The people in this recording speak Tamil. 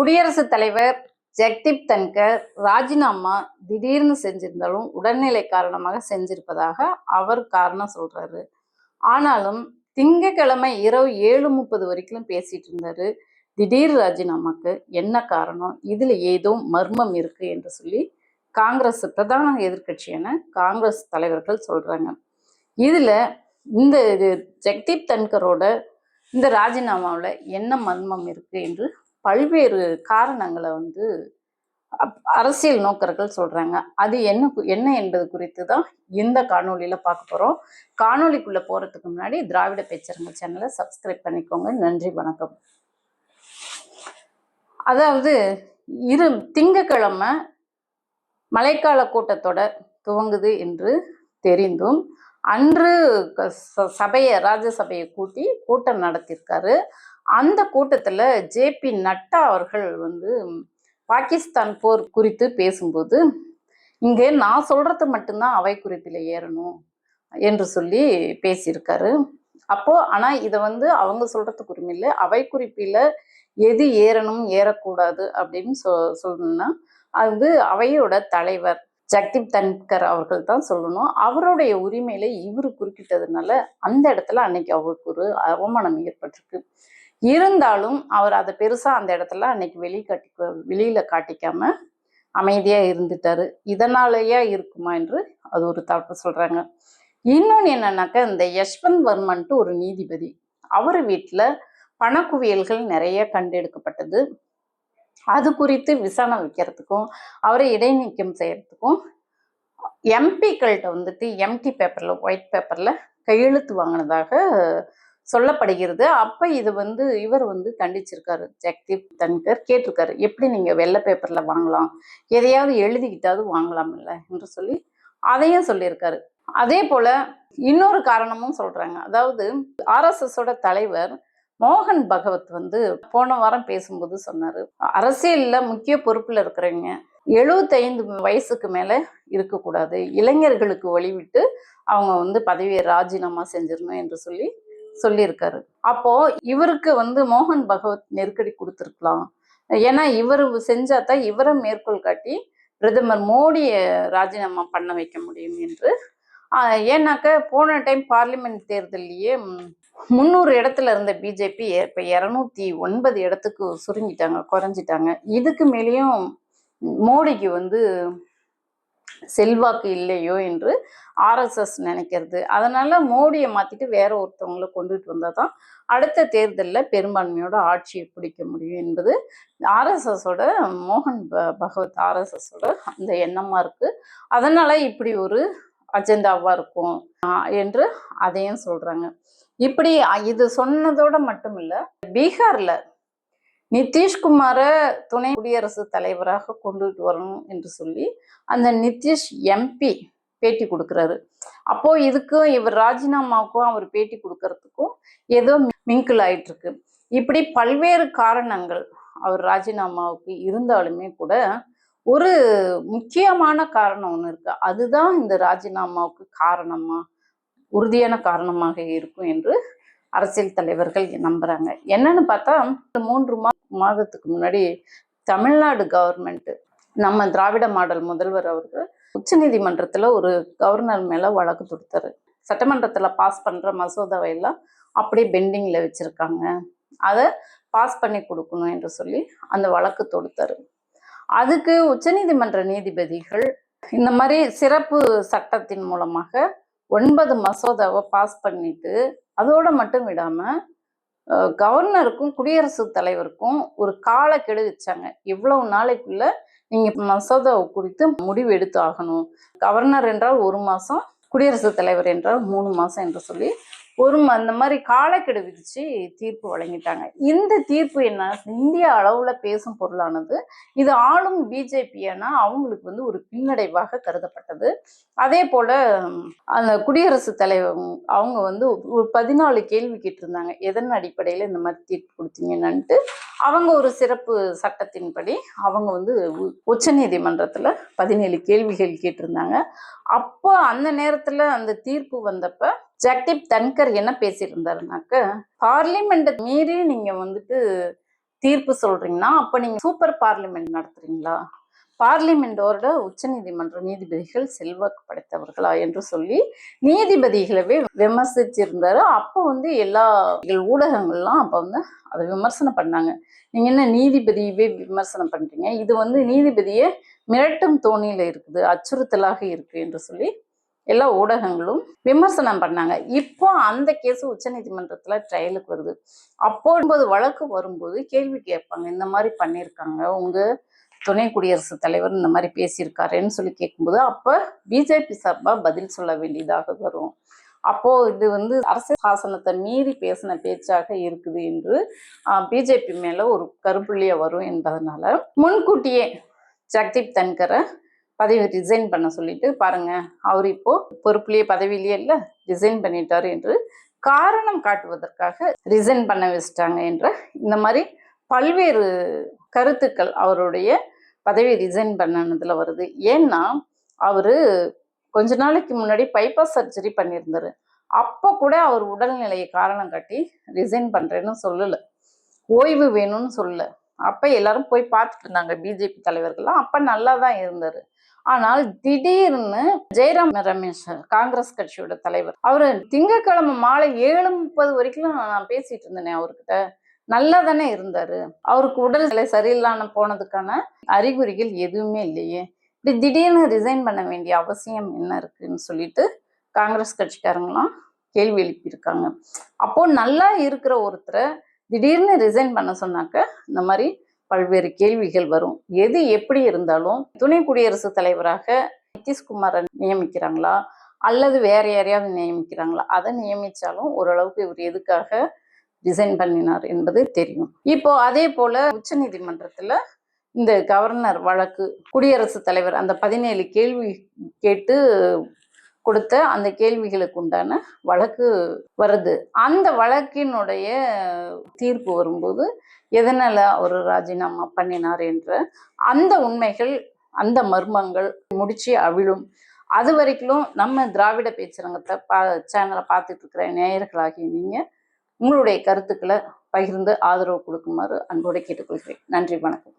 குடியரசுத் தலைவர் ஜெக்தீப் தன்கர் ராஜினாமா திடீர்னு செஞ்சிருந்தாலும் உடல்நிலை காரணமாக செஞ்சிருப்பதாக அவர் காரணம் சொல்றாரு. ஆனாலும் திங்கக்கிழமை இரவு ஏழு முப்பது வரைக்கும் பேசிட்டு இருந்தாரு திடீர் ராஜினாமாக்கு என்ன காரணம்? இதுல ஏதோ மர்மம் இருக்கு என்று சொல்லி காங்கிரஸ் பிரதான எதிர்க்கட்சியான காங்கிரஸ் தலைவர்கள் சொல்றாங்க. இதுல இந்த இது ஜெக்தீப் தன்கரோட இந்த ராஜினாமாவில் என்ன மர்மம் இருக்கு என்று பல்வேறு காரணங்களை வந்து அப்- அரசியல் நோக்கர்கள் சொல்றாங்க. அது என்ன என்ன என்பது குறித்து தான் இந்த காணொளியில பார்க்க போறோம். காணொளிக்குள்ள போறதுக்கு முன்னாடி திராவிட பேச்சரங்க சேனலை சப்ஸ்கிரைப் பண்ணிக்கோங்க. நன்றி வணக்கம். அதாவது இரு திங்கக்கிழமை மழைக்கால கூட்டத்தோட துவங்குது என்று தெரிந்தும் அன்று சபையை ராஜ்யசபையை கூட்டி கூட்டம் நடத்தியிருக்காரு. அந்த கூட்டத்தில் ஜேபி நட்டா அவர்கள் வந்து பாகிஸ்தான் போர் குறித்து பேசும்போது இங்கே நான் சொல்கிறது மட்டும்தான் அவை குறிப்பில் ஏறணும் என்று சொல்லி பேசியிருக்காரு. அப்போது ஆனால் இதை வந்து அவங்க சொல்கிறதுக்கு உரிமை இல்லை. அவை குறிப்பில எது ஏறணும் ஏறக்கூடாது அப்படின்னு சொ சொல்லணும்னா அது அவையோட தலைவர் ஜக்தீப் தன்கர் அவர்கள் தான் சொல்லணும். அவருடைய உரிமையில இவர் குறுக்கிட்டதுனால அந்த இடத்துல அன்னைக்கு அவருக்கு ஒரு அவமானம் ஏற்பட்டிருக்கு. இருந்தாலும் அவர் அதை பெருசாக அந்த இடத்துல அன்னைக்கு வெளியே காட்டி வெளியில காட்டிக்காம அமைதியா இருந்துட்டாரு. இதனாலேயே இருக்குமா என்று அது ஒரு தரப்பு சொல்றாங்க. இன்னொன்னு என்னன்னாக்கா இந்த யஷ்வந்த் வர்மன்ட்டு ஒரு நீதிபதி. அவர் வீட்டில் பணக்குவியல்கள் நிறைய கண்டெடுக்கப்பட்டது. அது குறித்து விசாரணை வைக்கிறதுக்கும் அவரை இடைநீக்கம் செய்யறதுக்கும் எம்பிக்கள்கிட்ட வந்துட்டு எம்டி பேப்பர்ல ஒயிட் பேப்பர்ல கையெழுத்து வாங்கினதாக சொல்லப்படுகிறது. அப்ப இது வந்து இவர் வந்து கண்டிச்சிருக்காரு. ஜெக்தீப் தன்கர் கேட்டிருக்காரு. எப்படி நீங்க வெள்ளை பேப்பர்ல வாங்கலாம்? எதையாவது எழுதிக்கிட்டாவது வாங்கலாம்ல என்று சொல்லி அதையும் சொல்லியிருக்காரு. அதே போல இன்னொரு காரணமும் சொல்றாங்க. அதாவது ஆர்எஸ்எஸோட தலைவர் மோகன் பகவத் வந்து போன வாரம் பேசும்போது சொன்னாரு. அரசியல்ல முக்கிய பொறுப்புல இருக்கிறவங்க எழுபத்தைந்து வயசுக்கு மேல இருக்கக்கூடாது. இளைஞர்களுக்கு வழிவிட்டு அவங்க வந்து பதவியை ராஜினாமா செஞ்சிடணும் என்று சொல்லி சொல்லியிருக்காரு. அப்போ இவருக்கு வந்து மோகன் பகவத் நெருக்கடி கொடுத்துருக்கலாம். ஏன்னா இவர் செஞ்சாதான் இவரை மேற்கோள் காட்டி பிரதமர் மோடியை ராஜினாமா பண்ண வைக்க முடியும் என்று. ஏன்னாக்க போன டைம் பார்லிமெண்ட் தேர்தல்லையே முந்நூறு இடத்துல இருந்த பிஜேபி இப்போ இரநூத்தி ஒன்பது இடத்துக்கு சுருங்கிட்டாங்க குறைஞ்சிட்டாங்க. இதுக்கு மேலேயும் மோடிக்கு வந்து செல்வாக்கு இல்லையோ என்று ஆர்எஸ்எஸ் நினைக்கிறது. அதனால மோடியை மாத்திட்டு வேற ஒருத்தவங்களை கொண்டுட்டு வந்தாதான் அடுத்த தேர்தலில் பெரும்பான்மையோட ஆட்சியை பிடிக்க முடியும் என்பது ஆர்எஸ்எஸோட மோகன் ப- பகவத் ஆர்எஸ்எஸோட அந்த எண்ணமாக இருக்கு. அதனால இப்படி ஒரு அஜெண்டாவாக இருக்கும் என்று அதையும் சொல்றாங்க. இப்படி இது சொன்னதோட மட்டும் இல்லை பீகார்ல நிதிஷ்குமாரை துணை குடியரசுத் தலைவராக கொண்டுட்டு வரணும் என்று சொல்லி அந்த நிதிஷ் எம்பி பேட்டி கொடுக்குறாரு. அப்போ இதுக்கும் இவர் ராஜினாமாவுக்கும் அவர் பேட்டி கொடுக்கறதுக்கும் ஏதோ மிங்கிள் ஆயிட்டு இருக்கு இப்படி பல்வேறு காரணங்கள் அவர் ராஜினாமாவுக்கு இருந்தாலுமே கூட ஒரு முக்கியமான காரணம் ஒன்று இருக்கு. அதுதான் இந்த ராஜினாமாவுக்கு காரணமா உறுதியான காரணமாக இருக்கும் என்று அரசியல் தலைவர்கள் நம்புறாங்க. என்னன்னு பார்த்தா இந்த மூன்று மா மாதத்துக்கு முன்னாடி தமிழ்நாடு கவர்மெண்ட்டு நம்ம திராவிட மாடல் முதல்வர் அவர்கள் உச்சநீதிமன்றத்தில் ஒரு கவர்னர் மேல வழக்கு தொடுத்தாரு. சட்டமன்றத்துல பாஸ் பண்ற மசோதாவை எல்லாம் அப்படியே பெண்டிங்ல வச்சிருக்காங்க. அதை பாஸ் பண்ணி கொடுக்கணும் என்று சொல்லி அந்த வழக்கு தொடுத்தாரு. அதுக்கு உச்சநீதிமன்ற நீதிபதிகள் இந்த மாதிரி சிறப்பு சட்டத்தின் மூலமாக ஒன்பது மசோதாவை பாஸ் பண்ணிட்டு அதோடு மட்டும் விடாமல் கவர்னருக்கும் குடியரசுத் தலைவருக்கும் ஒரு காலக்கெடு வச்சாங்க. இவ்வளவு நாளைக்குள்ள நீங்கள் மசோதாவை குறித்து முடிவு எடுத்து ஆகணும். கவர்னர் என்றால் ஒரு மாதம் குடியரசுத் தலைவர் என்றால் மூணு மாதம் என்று சொல்லி ஒரு அந்த மாதிரி காலக்கெடு விதிச்சு தீர்ப்பு வழங்கிட்டாங்க. இந்த தீர்ப்பு என்ன? இந்திய அளவுல பேசும் பொருளானது இது ஆளும் பிஜேபியானா அவங்களுக்கு வந்து ஒரு பின்னடைவாக கருதப்பட்டது. அதே போல அந்த குடியரசுத் தலைவர் அவங்க வந்து ஒரு பதினாலு கேள்வி கேட்டிருந்தாங்க. எதன் அடிப்படையில் இந்த மாதிரி தீர்ப்பு கொடுத்தீங்கன்னுட்டு அவங்க ஒரு சிறப்பு சட்டத்தின்படி அவங்க வந்து உச்ச நீதிமன்றத்துல பதினேழு கேள்விகள் கேட்டிருந்தாங்க. அப்போ அந்த நேரத்துல அந்த தீர்ப்பு வந்தப்ப ஜக்தீப் தன்கர் என்ன பேசியிருந்தாருனாக்க பார்லிமெண்ட்டை மீறி நீங்க வந்துட்டு தீர்ப்பு சொல்றீங்கன்னா அப்ப நீங்க சூப்பர் பார்லிமெண்ட் நடத்துறீங்களா? பார்லிமெண்டோட உச்சநீதிமன்ற நீதிபதிகள் செல்வாக்கு படைத்தவர்களா என்று சொல்லி நீதிபதிகளவே விமர்சிச்சிருந்தாரு. அப்போ வந்து எல்லா ஊடகங்கள்லாம் அப்போ வந்து அதை விமர்சனம் பண்ணாங்க. நீங்க என்ன நீதிபதியவே விமர்சனம் பண்றீங்க? இது வந்து நீதிபதியே மிரட்டும் தோணியில இருக்குது அச்சுறுத்தலாக இருக்கு என்று சொல்லி எல்லா ஊடகங்களும் விமர்சனம் பண்ணாங்க. இப்போ அந்த கேஸ் உச்சநீதிமன்றத்தில் ட்ரையலுக்கு வருது. அப்போ வழக்கு வரும்போது கேள்வி கேட்பாங்க இந்த மாதிரி பண்ணியிருக்காங்க உங்க துணை குடியரசுத் தலைவர் இந்த மாதிரி பேசியிருக்காருன்னு சொல்லி கேட்கும்போது அப்ப பிஜேபி சார்பா பதில் சொல்ல வேண்டியதாக வரும். அப்போ இது வந்து அரசு சாசனத்தை மீறி பேசின பேச்சாக இருக்குது என்று பிஜேபி மேல ஒரு கருப்புள்ளிய வரும் என்பதனால முன்கூட்டியே ஜக்தீப் தன்கரை பதவி ரிசைன் பண்ண சொல்லிட்டு பாருங்க அவர் இப்போ பொறுப்புலயே பதவியிலேயே இல்லை ரிசைன் பண்ணிட்டாரு என்று காரணம் காட்டுவதற்காக ரிசைன் பண்ண வச்சிட்டாங்க என்ற இந்த மாதிரி பல்வேறு கருத்துக்கள் அவருடைய பதவி ரிசைன் பண்ணனதுல வருது. ஏன்னா அவரு கொஞ்ச நாளைக்கு முன்னாடி பைபாஸ் சர்ஜரி பண்ணியிருந்தாரு. அப்போ கூட அவர் உடல்நிலையை காரணம் காட்டி ரிசைன் பண்றேன்னு சொல்லல. ஓய்வு வேணும்னு சொல்லல. அப்ப எல்லாரும் போய் பார்த்துட்டு இருந்தாங்க. பிஜேபி தலைவர்கள்லாம் அப்ப நல்லா தான் இருந்தாரு. ஆனால் திடீர்னு ஜெயராம் ரமேஷ் காங்கிரஸ் கட்சியோட தலைவர் அவரு திங்கட்கிழமை மாலை ஏழு முப்பது வரைக்கும் நான் பேசிட்டு இருந்தேனே அவர்கிட்ட. நல்லா தானே இருந்தாரு. அவருக்கு உடல்நிலை சரியில்லாம போனதுக்கான அறிகுறிகள் எதுவுமே இல்லையே. இப்படி திடீர்னு ரிசைன் பண்ண வேண்டிய அவசியம் என்ன இருக்குன்னு சொல்லிட்டு காங்கிரஸ் கட்சிக்காரங்களாம் கேள்வி எழுப்பியிருக்காங்க. அப்போ நல்லா இருக்கிற ஒருத்தரை திடீர்னு ரிசைன் பண்ண சொன்னாக்க இந்த மாதிரி பல்வேறு கேள்விகள் வரும். எது எப்படி இருந்தாலும் துணை குடியரசுத் தலைவராக நிதிஷ்குமாரை நியமிக்கிறாங்களா? அல்லது வேற யாரையாவது நியமிக்கிறாங்களா? அதை நியமிச்சாலும் ஓரளவுக்கு இவர் எதுக்காக டிசைன் பண்ணினார் என்பது தெரியும். இப்போ அதே போல உச்ச நீதிமன்றத்துல இந்த கவர்னர் வழக்கு குடியரசுத் தலைவர் அந்த பதினேழு கேள்வி கேட்டு கொடுத்த அந்த கேள்விகளுக்கு உண்டான வழக்கு வருது. அந்த வழக்கினுடைய தீர்ப்பு வரும்போது எதனால அவர் ராஜினாமா பண்ணினார் என்ற அந்த உண்மைகள் அந்த மர்மங்கள் முடிச்சு அவிழும். அது வரைக்கும் நம்ம திராவிட பேச்சரங்கத்தை பா சேனலை பார்த்துட்டு இருக்கிற நேயர்களாகி நீங்கள் உங்களுடைய கருத்துக்களை பகிர்ந்து ஆதரவு கொடுக்குமாறு அன்போடு கேட்டுக்கொள்கிறேன். நன்றி வணக்கம்.